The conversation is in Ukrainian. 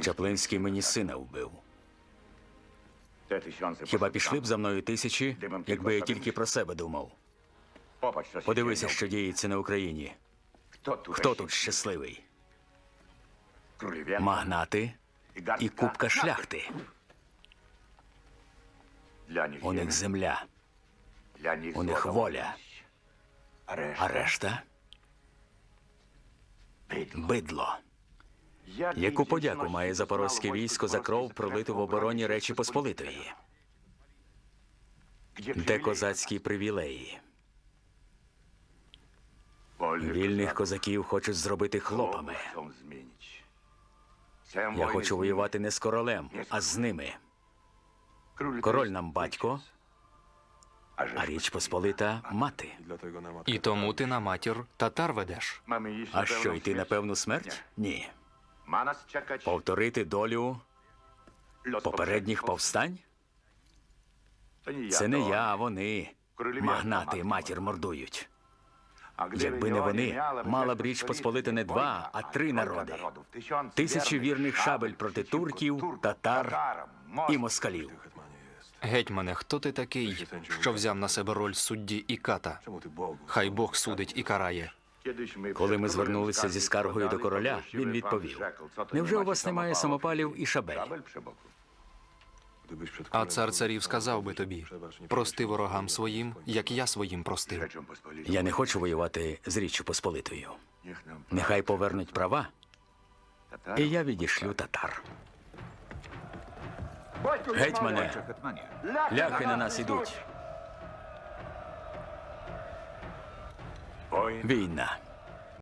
Чаплинський мені сина вбив. Хіба пішли б за мною тисячі, якби я тільки про себе думав? Подивися, що діється на Україні. Хто тут щасливий? Магнати і купка шляхти. У них земля, у них воля, а решта? Бидло. Яку подяку має запорозьке військо за кров, пролиту в обороні Речі Посполитої? Де козацькі привілеї? Вільних козаків хочуть зробити хлопами. Я хочу воювати не з королем, а з ними. Король нам батько, а річ Посполита мати. І тому ти на матір татар ведеш. А що, йти на певну смерть? Ні. Повторити долю попередніх повстань? Це не я, а вони. Магнати матір мордують. Якби не вони, мала б річ Посполита не два, а три народи. Тисячі вірних шабель проти турків, татар і москалів. Гетьмане, хто ти такий, що взяв на себе роль судді і ката? Хай Бог судить і карає. Коли ми звернулися зі скаргою до короля, він відповів: Невже у вас немає самопалів і шабель? А цар царів сказав би тобі: прости ворогам своїм, як я своїм простив. Я не хочу воювати з Річчю Посполитою. Нехай повернуть права, і я відішлю татар. Гетьмане, ляхи на нас ідуть. Війна.